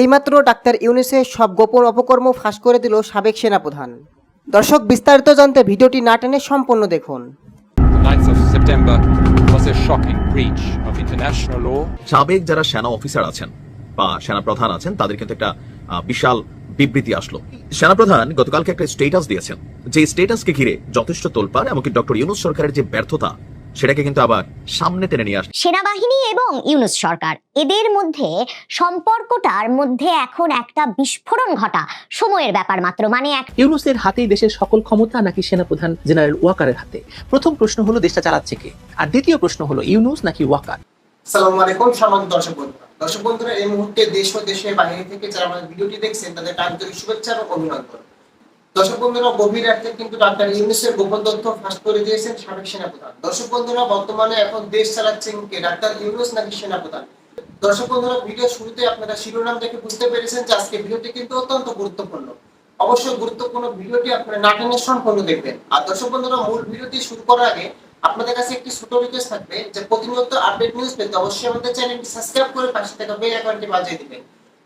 এইমাত্র ডাক্তার ইউনিসের সব গোপন অপকর্ম ফাঁস করে দিল সাবেক সেনাপ্রধান। দর্শক বিস্তারিত জানতে ভিডিওটি না টেনে সম্পূর্ণ দেখুন। The 9th of September was a shocking breach of international law. সাবেক যারা সেনা অফিসার আছেন বা সেনা প্রধান আছেন তাদের কিন্তু একটা আহ, বিশাল বিবৃতি আসলো। সেনাপ্রধান গতকালকে একটা স্টেটাস দিয়েছেন। যে স্টেটাসকে ঘিরে যথেষ্ট তোলপাড় এমনকি ডক্টর ইউনুস সরকারের যে ব্যর্থতা সেটাকে কিন্তু আবার সামনে টেনে নিয়ে আসছে। সেনাবাহিনী এবং ইউনুস সরকার এদের মধ্যে সম্পর্কটার মধ্যে এখন একটা বিস্ফোরণ ঘটা সময়ের ব্যাপার মাত্র মানে এক ইউনুসের হাতেই দেশের সকল ক্ষমতা নাকি সেনাপ্রধান জেনারেল ওয়াকারের হাতে? প্রথম প্রশ্ন হলো দেশটা চালাচ্ছে কে? আর দ্বিতীয় প্রশ্ন হলো ইউনুস নাকি ওয়াকার? সালামু আলাইকুম সম্মানিত দর্শক বন্ধুরা। দর্শক বন্ধুরা এই মুহূর্তে দেশ ও দেশের বাইরে থেকে যারা আমাদের ভিডিওটি দেখছেন তাদের আন্তরিক শুভেচ্ছা এবং অভিনন্দন। দর্শক বন্ধুরা, গভীর রাতে কিন্তু ডাক্তার ইউনুসের গোপন তথ্য ফাঁস করে দিয়েছেন সাবেক সেনাপ্রধান। দর্শক বন্ধুরা, বর্তমানে এখন দেশ চালাচ্ছেন কে? ডাক্তার ইউনুস নাকি সেনাপ্রধান? দর্শক বন্ধুরা ভিডিও শুরুতে আপনারা শিরোনাম দেখে বুঝতে পেরেছেন যে আজকে ভিডিওটি কিন্তু অত্যন্ত গুরুত্বপূর্ণ। অবশ্যই গুরুত্বপূর্ণ ভিডিওটি আপনারা না টেনে সম্পূর্ণ দেখবেন। আর দর্শক বন্ধুরা, মূল ভিডিওটি শুরু করার আগে আপনাদের কাছে একটি ছোট রিকোয়েস্ট থাকবে যে প্রতিনিয়ত আপডেট নিউজ পেতে অবশ্যই আমাদের চ্যানেলটি সাবস্ক্রাইব করে পাশে থাকা বেল আইকনটি বাজিয়ে দিবেন।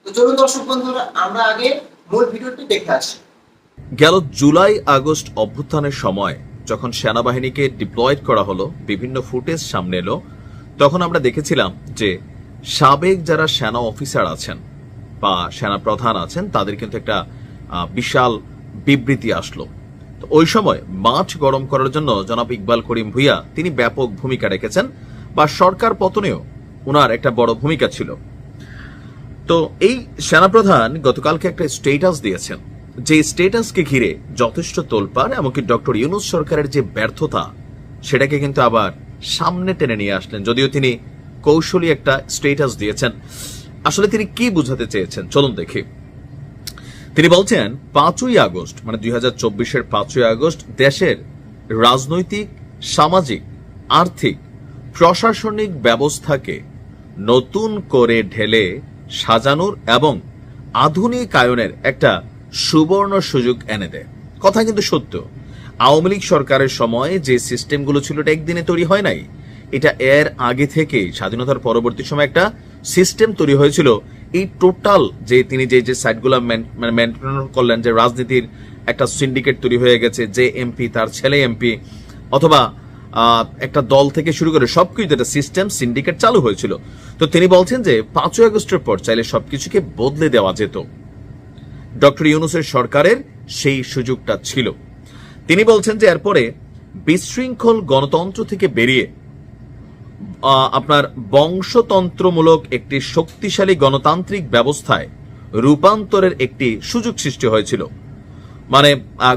তো চলুন দর্শক বন্ধুরা, আমরা আগে মূল ভিডিওটি দেখে আসি। গেল জুলাই আগস্ট অভ্যুত্থানের সময়, যখন সেনাবাহিনীকে ডিপ্লয়েড করা হলো, বিভিন্ন ফুটেজ সামনে এলো, তখন আমরা দেখেছিলাম যে সাবেক যারা সেনা অফিসার আছেন বা সেনা প্রধান আছেন, তাদের কিন্তু একটা বিশাল বিবৃতি আসলো। তো ওই সময় মাঠ গরম করার জন্য জনাব ইকবাল করিম ভুইয়া, তিনি ব্যাপক ভূমিকা রেখেছেন বা সরকার পতনেও উনার একটা বড় ভূমিকা ছিল। তো এই সেনাপ্রধান গতকালকে একটা স্টেটাস দিয়েছেন। যে স্টেটাসকে ঘিরে যথেষ্ট তোলপাড়, এমনকি ডক্টর ইউনুস সরকারের যে ব্যর্থতা, সেটাকে কিন্তু আবার সামনে টেনে নিয়ে আসলেন। যদিও তিনি কৌশলী একটা স্টেটাস দিয়েছেন। আসলে তিনি কি বুঝাতে চেয়েছেন? চলুন দেখি। তিনি বলছেন, পাঁচই আগস্ট মানে দুই হাজার চব্বিশের পাঁচই আগস্ট, দেশের রাজনৈতিক, সামাজিক, আর্থিক, প্রশাসনিক ব্যবস্থাকে নতুন করে ঢেলে সাজানোর এবং আধুনিকায়নের একটা সুবর্ণ সুযোগ এনে দেয়। কথা কিন্তু সত্য। আওয়ামী লীগ সরকারের সময় যে সিস্টেমগুলো ছিল এটা একদিনে তৈরি হয় নাই। এটা এর আগে থেকে স্বাধীনতার পরবর্তী সময় একটা সিস্টেম তৈরি হয়েছিল। এই টোটাল যে তিনি যে যে সাইটগুলো মানে মেনটেন করলেন, যে রাজনীতির একটা সিন্ডিকেট তৈরি হয়ে গেছে, যে এমপি, তার ছেলে এমপি, অথবা একটা দল থেকে শুরু করে সবকিছু একটা সিস্টেম, সিন্ডিকেট চালু হয়েছিল। তো তিনি বলছেন যে পাঁচই আগস্টের পর চাইলে সবকিছুকে বদলে দেওয়া যেত। ডক্টর ইউনুসের সরকারের সেই সুযোগটা ছিল। তিনি বলছেন যে এরপরে বিশৃঙ্খল গণতন্ত্র থেকে বেরিয়ে আপনার বংশতন্ত্রমূলক একটি শক্তিশালী গণতান্ত্রিক ব্যবস্থায় রূপান্তরের একটি সুযোগ সৃষ্টি হয়েছিল। মানে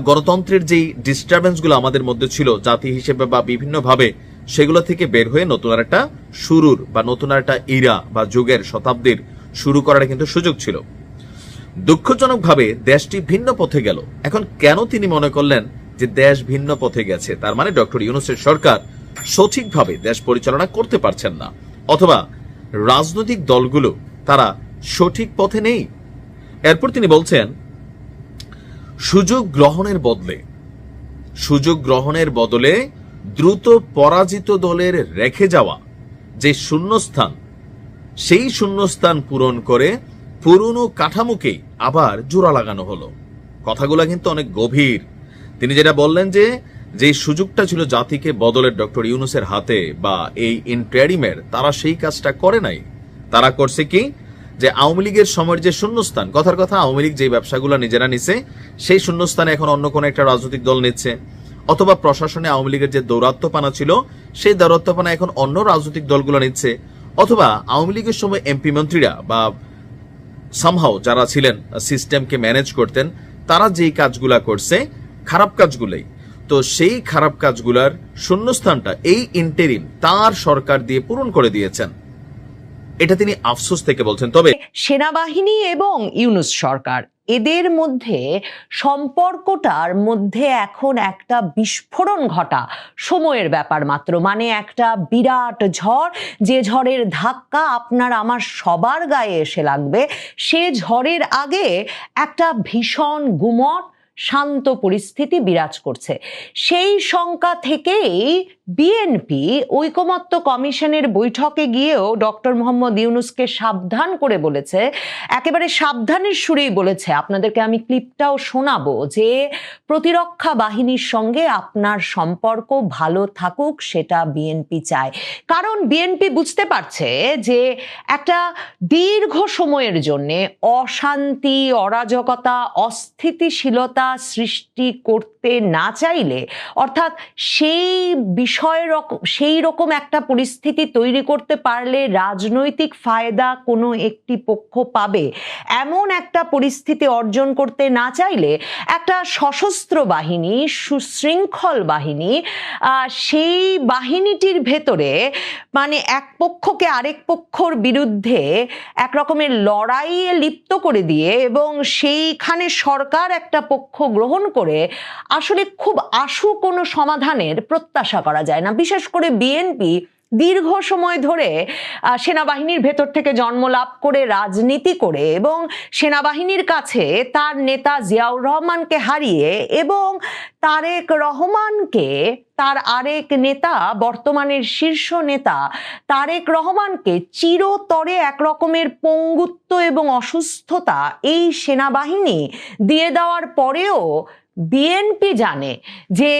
গণতন্ত্রের যেই ডিস্টারবেন্সগুলো আমাদের মধ্যে ছিল, জাতি হিসেবে বা বিভিন্নভাবে, সেগুলো থেকে বের হয়ে নতুন একটা শুরুর বা নতুন একটা ইরা বা যুগের শতাব্দীর শুরু করার কিন্তু সুযোগ ছিল। দুঃখজনকভাবে দেশটি ভিন্ন পথে গেল। এখন কেন তিনি মনে করলেন যে দেশ ভিন্ন পথে গেছে? তার মানে ডক্টর ইউনুসের সরকার সঠিকভাবে দেশ পরিচালনা করতে পারছেন না। অথবা রাজনৈতিক দলগুলো তারা সঠিক পথে নেই? এরপর তিনি বলছেন, সুযোগ গ্রহণের বদলে, সুযোগ গ্রহণের বদলে দ্রুত পরাজিত দলের রেখে যাওয়া যে শূন্যস্থান, সেই শূন্যস্থান পূরণ করে পুরনো কাঠামোকেই আবার জোড়া লাগানো হলো। কথাগুলো কিন্তু অনেক গভীর। তিনি যেটা বললেন যে যে সুযোগটা ছিল জাতিকে বদলের ডক্টর ইউনুসের হাতে বা এই ইন্টারিমের, তারা সেই কাজটা করে নাই। তারা করছে কি? যে আওয়ামী লীগের সময়ের যে শূন্যস্থান, কথার কথা আওয়ামী লীগ যে ব্যবসাগুলো নিজেরা নিছে, সেই শূন্যস্থানে এখন অন্য কোনো একটা রাজনৈতিক দল নিচ্ছে। অথবা প্রশাসনে আওয়ামী লীগের যে দৌরাত্মপানা ছিল, সেই দৌরাত্মপানা এখন অন্য রাজনৈতিক দলগুলো নিচ্ছে। অথবা আওয়ামী লীগের সময় এমপি মন্ত্রীরা বা সামহাও যারা ছিলেন সিস্টেমকে ম্যানেজ করতেন, তারা যেই কাজগুলা করছে, খারাপ কাজগুলোই। তো সেই খারাপ কাজগুলার শূন্যস্থানটা এই ইন্টেরিম তার সরকার দিয়ে পূরণ করে দিয়েছেন। এটা তিনি আফসোস থেকে বলছেন। তবে সেনাবাহিনী এবং ইউনুস সরকার এদের মধ্যে সম্পর্কটার মধ্যে এখন একটা বিস্ফোরণ ঘটা সময়ের ব্যাপার মাত্র। মানে একটা বিরাট ঝড়, যে ঝড়ের ধাক্কা আপনার আমার সবার গায়ে এসে লাগবে। সে ঝড়ের আগে একটা ভীষণ গুমট, শান্ত পরিস্থিতি বিরাজ করছে। সেই শঙ্কা থেকেই বিএনপি ঐকমত্য কমিশনের বৈঠকে গিয়েও ডক্টর মোহাম্মদ ইউনুসকে সাবধান করে বলেছে। একেবারে সাবধানের সুরেই বলেছে। আপনাদেরকে আমি ক্লিপটাও শোনাবো যে প্রতিরক্ষা বাহিনীর সঙ্গে আপনার সম্পর্ক ভালো থাকুক, সেটা বিএনপি চায়। কারণ বিএনপি বুঝতে পারছে যে একটা দীর্ঘ সময়ের জন্য অশান্তি, অরাজকতা, অস্থিতিশীলতা সৃষ্টি করতে না চাইলে, অর্থাৎ সেই রকম সেই রকম একটা পরিস্থিতি তৈরি করতে পারলে রাজনৈতিক ফায়দা কোনো একটি পক্ষ পাবে। এমন একটা পরিস্থিতি অর্জন করতে না চাইলে একটা সশস্ত্র বাহিনী, সুশৃঙ্খল বাহিনী সেই বাহিনীটির ভেতরে মানে এক পক্ষকে আরেক পক্ষর বিরুদ্ধে এক রকমের লড়াইয়ে লিপ্ত করে দিয়ে এবং সেইখানে সরকার একটা পক্ষ গ্রহণ করে আসলে খুব আশু কোনো সমাধানের প্রত্যাশা করা যায় না। বিশেষ করে বিএনপি দীর্ঘ সময় ধরে সেনাবাহিনীর ভেতর থেকে জন্ম লাভ করে, রাজনীতি করে এবং সেনাবাহিনীর কাছে তার নেতা জিয়াউর রহমানকে হারিয়ে এবং তারেক রহমানকে, তার আরেক নেতা, বর্তমানের শীর্ষ নেতা তারেক রহমানকে চিরতরে এক রকমের পঙ্গুত্ব এবং অসুস্থতা এই সেনাবাহিনী দিয়ে দেওয়ার পরেও বিএনপি জানে যে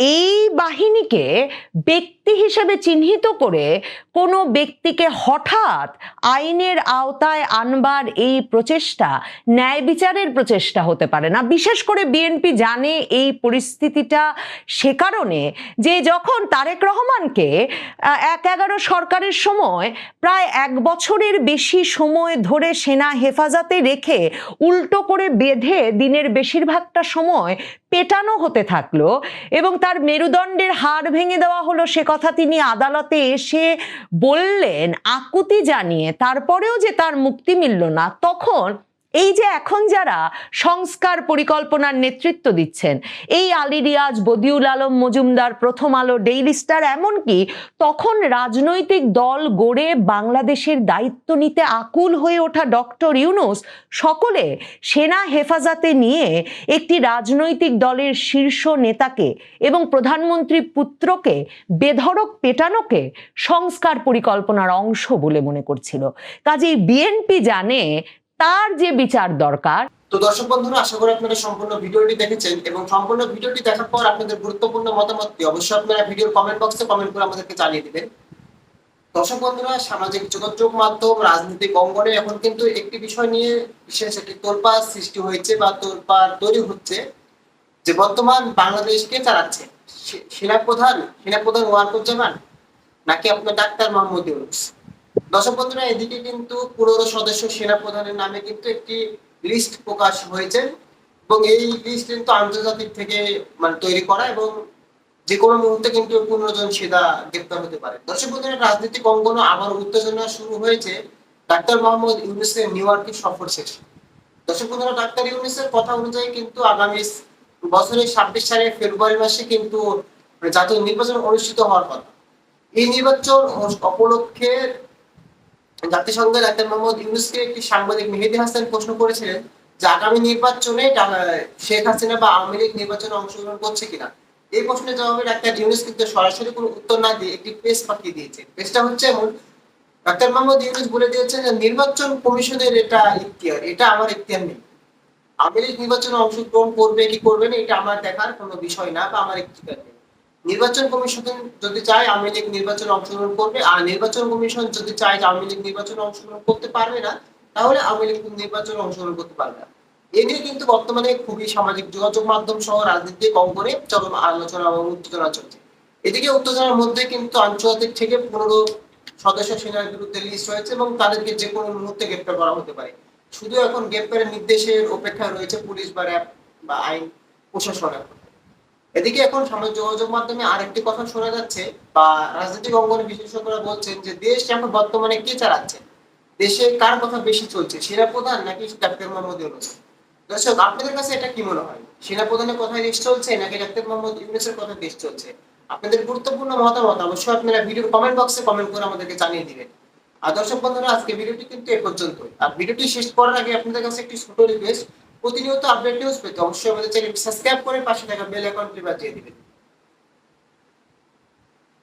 এই বাহিনীকে ব্যক্তি হিসেবে চিহ্নিত করে কোনো ব্যক্তিকে হঠাৎ আইনের আওতায় আনবার এই প্রচেষ্টা ন্যায় বিচারের প্রচেষ্টা হতে পারে না। বিশেষ করে বিএনপি জানে এই পরিস্থিতিটা সে কারণে যে যখন তারেক রহমানকে এক এগারো সরকারের সময় প্রায় এক বছরের বেশি সময় ধরে সেনা হেফাজতে রেখে উল্টো করে বেঁধে দিনের বেশিরভাগটা সময় পেটানো হতে থাকল এবং তার মেরুদণ্ডের হার ভেঙে দেওয়া হলো, সে কথা তিনি আদালতে এসে বললেন, আকুতি জানিয়ে। তারপরেও যে তার মুক্তি মিলল না, তখন এই যে এখন যারা সংস্কার পরিকল্পনার নেতৃত্ব দিচ্ছেন, এই আলী রিয়াজ, বদিউল আলম মজুমদার, প্রথম আলো, ডেইলি স্টার এমনকি তখন রাজনৈতিক দল গড়ে বাংলাদেশের দায়িত্ব নিতে আকুল হয়ে ওঠা ডক্টর ইউনুস সকলে সেনা হেফাজতে নিয়ে একটি রাজনৈতিক দলের শীর্ষ নেতাকে এবং প্রধানমন্ত্রী পুত্রকে, বেধড়ক পেটানোকে সংস্কার পরিকল্পনার অংশ বলে মনে করছিল। কাজেই বিএনপি জানে তার যে বিচার দরকার। তো দর্শক বন্ধুরা, আশা করি আপনারা সম্পূর্ণ ভিডিওটি দেখেছেন এবং সম্পূর্ণ ভিডিওটি দেখার পর আপনাদের গুরুত্বপূর্ণ মতামতটি অবশ্যই আপনারা ভিডিওর কমেন্ট বক্সে কমেন্ট করে আমাদেরকে জানিয়ে দিবেন। দর্শক বন্ধুরা, সামাজিক যোগাযোগ মাধ্যম, রাজনৈতিক অঙ্গনে এখন কিন্তু একটি বিষয় নিয়ে বিশেষ একটি তোলপাড় সৃষ্টি হয়েছে বা তোলপাড় তৈরি হচ্ছে যে বর্তমান বাংলাদেশ কে চালাচ্ছে সেনাপ্রধান সেনাপ্রধান ওয়ারকুজ্জামান নাকি আপনার ডাক্তার মোহাম্মদ ইউনুস দর্শক এদিকে কিন্তু সদস্য নামে কিন্তু একটি লিস্ট প্রকাশ হয়েছে এবং এই লিস্ট কিন্তু আন্তর্জাতিক থেকে মানে তৈরি করা এবং যে কোনো মুহূর্তে কিন্তু গ্রেপ্তার হতে পারে। দর্শক বন্ধুরা রাজনৈতিক অঙ্গনে আবার উত্তেজনা শুরু হয়েছে ডাক্তার মোহাম্মদ ইউনুসের নিউ ইয়র্কের সফর শেষে। দর্শক বন্ধুরা ডাক্তার ইউনুসের কথা অনুযায়ী কিন্তু আগামী বছরের ছাব্বিশ সালের ফেব্রুয়ারি মাসে কিন্তু জাতীয় নির্বাচন অনুষ্ঠিত হওয়ার কথা। এই নির্বাচন উপলক্ষে জাতিসংঘের ডাক্তার মোহাম্মদ ইউনুসকে একটি সাংবাদিক মেহেদি হাসান প্রশ্ন করেছিলেন যে আগামী নির্বাচনে শেখ হাসিনা বা আওয়ামী লীগ নির্বাচনে অংশগ্রহণ করছে কিনা? এই প্রশ্নের জবাবে ডাক্তার ইউনুস কিন্তু সরাসরি কোনো উত্তর না দিয়ে একটি পেজ পাঠিয়ে দিয়েছে। পেজটা হচ্ছে এমন, ডাক্তার মোহাম্মদ ইউনুস বলে দিয়েছেন যে নির্বাচন কমিশনের এটা ইখতিয়ার, এটা আমার ইখতিয়ার নেই। আওয়ামী লীগ নির্বাচনে অংশগ্রহণ করবে কি করবে না, এটা আমার দেখার কোনো বিষয় না বা আমার ইখতিয়ার নেই। নির্বাচন কমিশন যদি চায় আওয়ামী লীগ নির্বাচনে অংশগ্রহণ করবে, আর নির্বাচন কমিশন যদি চায় যে আওয়ামী লীগ নির্বাচনে অংশগ্রহণ করতে পারবে না, তাহলে আওয়ামী লীগ নির্বাচনে অংশগ্রহণ করতে পারবে না। এ নিয়ে কিন্তু বর্তমানে খুবই সামাজিক যোগাযোগ মাধ্যম সহ রাজনৈতিক অঙ্গনে চরম আলোচনা এবং উত্তেজনা চলছে। এদিকে উত্তেজনার মধ্যে কিন্তু আন্তর্জাতিক থেকে পনেরো সদস্য সেনার বিরুদ্ধে লিস্ট হয়েছে এবং তাদেরকে যে কোনো মুহূর্তে গ্রেপ্তার করা হতে পারে। শুধু এখন গ্রেপ্তারের নির্দেশের অপেক্ষায় রয়েছে পুলিশ বা র্যাব বা আইন প্রশাসন এখন। এদিকে এখন সামাজিক যোগাযোগ মাধ্যমে আরেকটি কথা শোনা যাচ্ছে, বা রাজনৈতিক অঙ্গনে বিশেষজ্ঞরা বলছেন যে দেশ এখন বর্তমানে কে চালাচ্ছে? দেশে কার কথা বেশি চলছে সেনাপ্রধান নাকি ডাক্তার মোহাম্মদ ইউনুস? দর্শক, আপনাদের কাছে এটা কি মনে হয়? সেনাপ্রধানের কথায় দেশ চলছে নাকি ডাক্তার মোহাম্মদ ইউনুসের কথা দেশ চলছে? আপনাদের গুরুত্বপূর্ণ মতামত অবশ্যই আপনারা ভিডিওর কমেন্ট বক্সে কমেন্ট করে আমাদেরকে জানিয়ে দিবেন। আর দর্শক বন্ধুরা, আজকে ভিডিওটি কিন্তু এ পর্যন্তই। আর ভিডিওটি শেষ করার আগে আপনাদের কাছে একটি ছোট রিকোয়েস্ট প্রতিনিয়ত আপডেট নিউজ পেতে অবশ্যই আমাদের চ্যানেল সাবস্ক্রাইব করে পাশে থাকা বেল আইকনটি বাজিয়ে দিবেন।